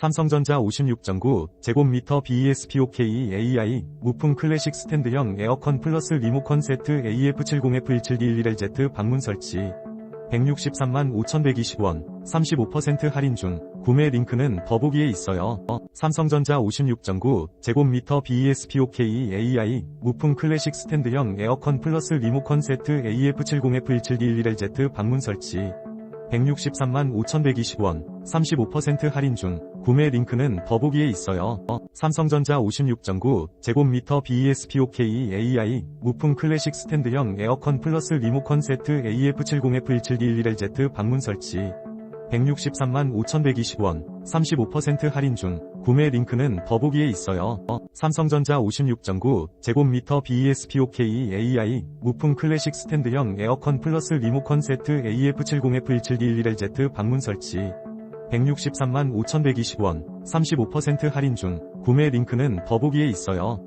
삼성전자 56.9 제곱미터 BESPOK AI 무풍 클래식 스탠드형 에어컨 플러스 리모컨 세트 AF70F1721LZ 방문 설치 163만 5,120원 35% 할인 중 구매 링크는 더보기에 있어요. 삼성전자 56.9 제곱미터 BESPOK AI 무풍 클래식 스탠드형 에어컨 플러스 리모컨 세트 AF70F1721LZ 방문 설치 163만 5,120원 35% 할인 중 구매 링크는 더보기에 있어요. 삼성전자 56.9 제곱미터 BESPOK AI 무풍 클래식 스탠드형 에어컨 플러스 리모컨 세트 AF70F1721LZ 방문 설치 163만 5,120원 35% 할인 중 구매 링크는 더보기에 있어요. 삼성전자 56.9 제곱미터 BESPOK AI 무풍 클래식 스탠드형 에어컨 플러스 리모컨 세트 AF70F1721LZ 방문 설치 163만 5,120원 35% 할인 중 구매 링크는 더보기에 있어요.